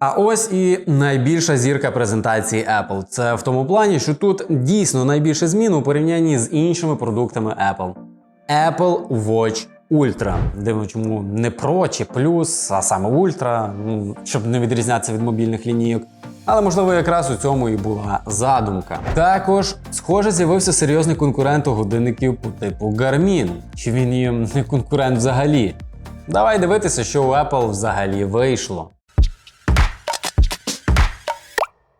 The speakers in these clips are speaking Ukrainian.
А ось і найбільша зірка презентації Apple. Це в тому плані, що тут дійсно найбільше змін у порівнянні з іншими продуктами Apple. Apple Watch Ultra. Дивно, чому не Pro чи Plus, а саме Ultra, ну, щоб не відрізнятися від мобільних лінійок. Але можливо якраз у цьому і була задумка. Також, схоже, з'явився серйозний конкурент у годинників по типу Garmin. Чи він їм не конкурент взагалі? Давай дивитися, що у Apple взагалі вийшло.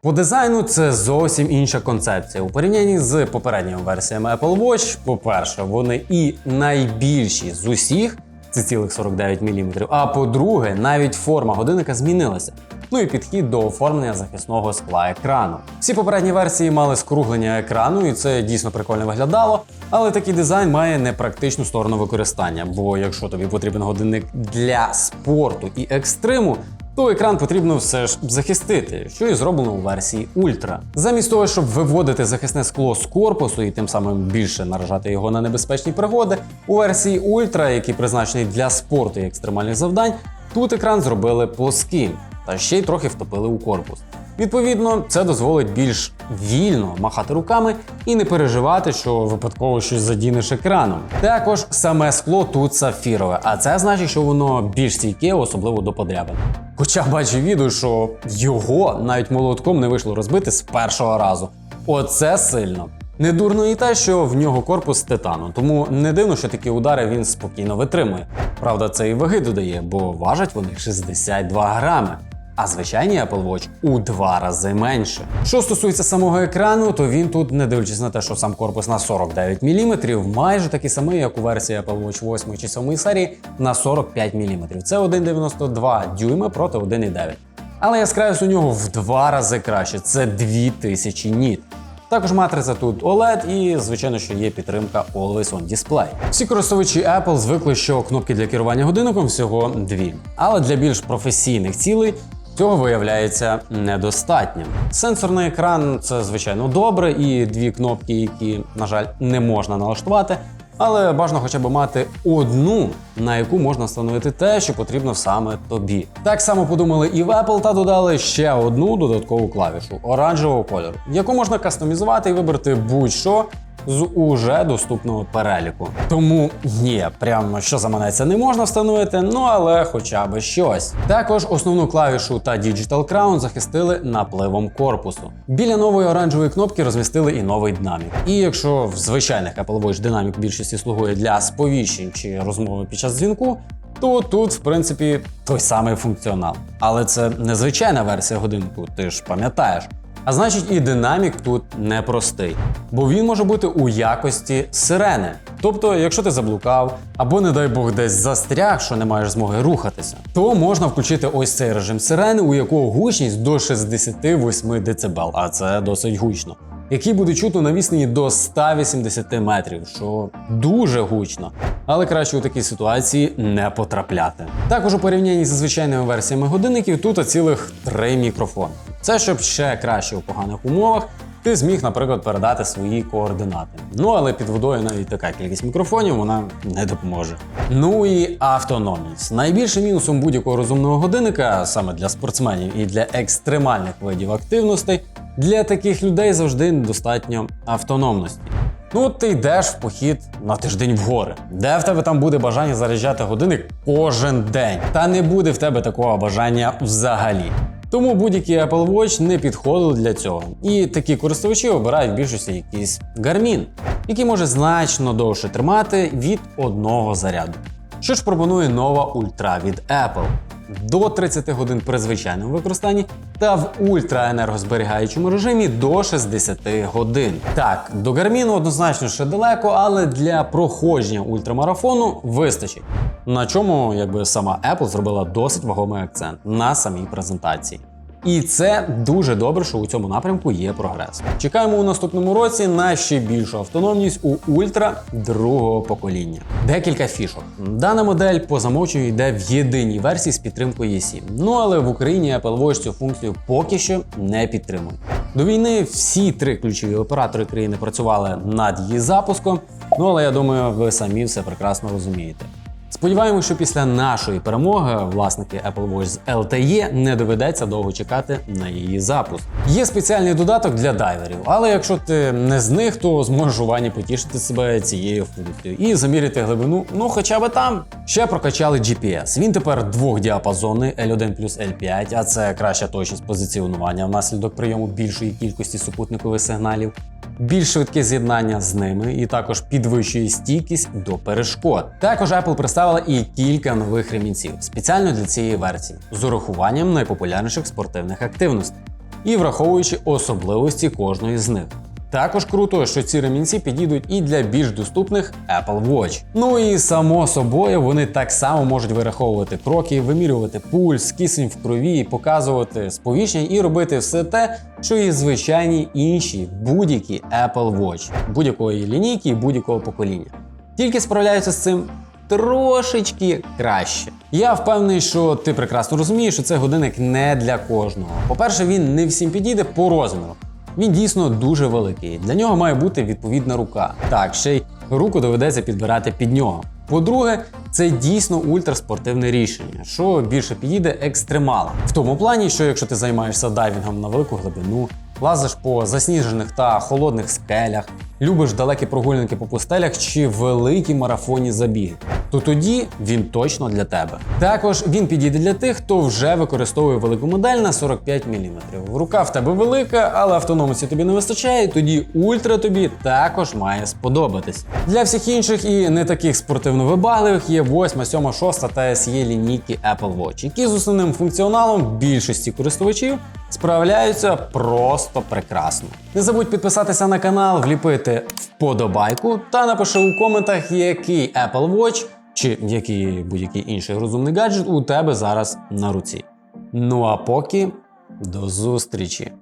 По дизайну це зовсім інша концепція. У порівнянні з попередніми версіями Apple Watch, по-перше, вони і найбільші з усіх, це цілих 49 мм. А по-друге, навіть форма годинника змінилася. Ну і підхід до оформлення захисного скла екрану. Всі попередні версії мали скруглення екрану, і це дійсно прикольно виглядало. Але такий дизайн має непрактичну сторону використання. Бо якщо тобі потрібен годинник для спорту і екстриму, то екран потрібно все ж захистити, що і зроблено у версії Ультра. Замість того, щоб виводити захисне скло з корпусу і тим самим більше наражати його на небезпечні пригоди, у версії Ультра, який призначений для спорту і екстремальних завдань, тут екран зробили плоским та ще й трохи втопили у корпус. Відповідно, це дозволить більш вільно махати руками і не переживати, що випадково щось задінеш екраном. Також саме скло тут сапфірове, а це значить, що воно більш стійке, особливо до подрябин. Хоча бачив відео, що його навіть молотком не вийшло розбити з першого разу. Оце сильно. Не дурно і те, що в нього корпус титану, тому не дивно, що такі удари він спокійно витримує. Правда, це і ваги додає, бо важать вони 62 грами. А звичайний Apple Watch у два рази менше. Що стосується самого екрану, то він тут, не дивлячись на те, що сам корпус на 49 мм, майже такий самий, як у версії Apple Watch 8 чи 7 серії на 45 мм. Це 1,92 дюйма проти 1,9. Але яскравість у нього в два рази краще. Це 2000 ніт. Також матриця тут OLED і, звичайно, що є підтримка Always On Display. Всі користувачі Apple звикли, що кнопки для керування годинником всього дві. Але для більш професійних цілей Цього виявляється недостатньо. Сенсорний екран це звичайно добре, і дві кнопки, які, на жаль, не можна налаштувати. Але бажано хоча б мати одну, на яку можна встановити те, що потрібно саме тобі. Так само подумали і в Apple та додали ще одну додаткову клавішу оранжевого кольору, яку можна кастомізувати і вибрати будь-що з уже доступного переліку. Тому ні, прямо що заманеться не можна встановити, ну але хоча б щось. Також основну клавішу та Digital Crown захистили напливом корпусу. Біля нової оранжевої кнопки розмістили і новий динамік. І якщо в звичайних Apple Watch динамік більшості слугує для сповіщень чи розмови під час дзвінку, то тут, в принципі, той самий функціонал. Але це незвичайна версія годинку, ти ж пам'ятаєш. А значить, і динамік тут непростий, бо він може бути у якості сирени. Тобто, якщо ти заблукав, або, не дай Бог, десь застряг, що не маєш змоги рухатися, то можна включити ось цей режим сирени, у якого гучність до 68 дБ, а це досить гучно. Який буде чутно на відстані до 180 метрів, що дуже гучно, але краще у такій ситуації не потрапляти. Також у порівнянні зі звичайними версіями годинників тут цілих три мікрофони. Це щоб ще краще у поганих умовах ти зміг, наприклад, передати свої координати. Ну але під водою навіть така кількість мікрофонів вона не допоможе. Ну і автономність. Найбільшим мінусом будь-якого розумного годинника, саме для спортсменів і для екстремальних видів активностей, для таких людей завжди недостатньо автономності. Ну, ти йдеш в похід на тиждень в гори, де в тебе там буде бажання заряджати годинник кожен день. Та не буде в тебе такого бажання взагалі. Тому будь-який Apple Watch не підходили для цього. І такі користувачі обирають в більшості якийсь Garmin, який може значно довше тримати від одного заряду. Що ж пропонує нова ультра від Apple? До 30 годин при звичайному використанні та в ультраенергозберігаючому режимі до 60 годин. Так, до Гарміну однозначно ще далеко, але для проходження ультрамарафону вистачить. На чому якби сама Apple зробила досить вагомий акцент на самій презентації. І це дуже добре, що у цьому напрямку є прогрес. Чекаємо у наступному році на ще більшу автономність у ультра другого покоління. Декілька фішок. Дана модель по замовченню йде в єдиній версії з підтримкою E7. Ну але в Україні Apple Watch цю функцію поки що не підтримує. До війни всі три ключові оператори країни працювали над її запуском. Ну але я думаю, ви самі все прекрасно розумієте. Сподіваємося, що після нашої перемоги власники Apple Watch з LTE не доведеться довго чекати на її запуск. Є спеціальний додаток для дайверів, але якщо ти не з них, то зможеш у ванні потішити себе цією функцією і заміряти глибину, ну хоча б там. Ще прокачали GPS. Він тепер двохдіапазонний L1 плюс L5, а це краща точність позиціонування внаслідок прийому більшої кількості супутникових сигналів більш швидке з'єднання з ними і також підвищує стійкість до перешкод. Також Apple представила і кілька нових ремінців спеціально для цієї версії з урахуванням найпопулярніших спортивних активностей і враховуючи особливості кожної з них. Також круто, що ці ремінці підійдуть і для більш доступних Apple Watch. Ну і само собою вони так само можуть вираховувати кроки, вимірювати пульс, кисень в крові, показувати сповіщення і робити все те, що і звичайні інші будь-які Apple Watch, будь-якої лінійки будь-якого покоління. Тільки справляються з цим трошечки краще. Я впевнений, що ти прекрасно розумієш, що цей годинник не для кожного. По-перше, він не всім підійде по розміру. Він дійсно дуже великий. Для нього має бути відповідна рука. Так, ще й руку доведеться підбирати під нього. По-друге, це дійсно ультраспортивне рішення, що більше підійде екстремалам. В тому плані, що якщо ти займаєшся дайвінгом на велику глибину, лазиш по засніжених та холодних скелях, любиш далекі прогулянки по пустелях чи великі марафонні забіги, то тоді він точно для тебе. Також він підійде для тих, хто вже використовує велику модель на 45 мм. Рука в тебе велика, але автономності тобі не вистачає, тоді ультра тобі також має сподобатись. Для всіх інших і не таких спортивно вибагливих є 8, 7, 6 та SE лінійки Apple Watch, які з основним функціоналом більшості користувачів справляються просто прекрасно. Не забудь підписатися на канал, вліпити вподобайку та напиши у коментах, який Apple Watch чи який будь-який інший розумний гаджет у тебе зараз на руці. Ну а поки до зустрічі!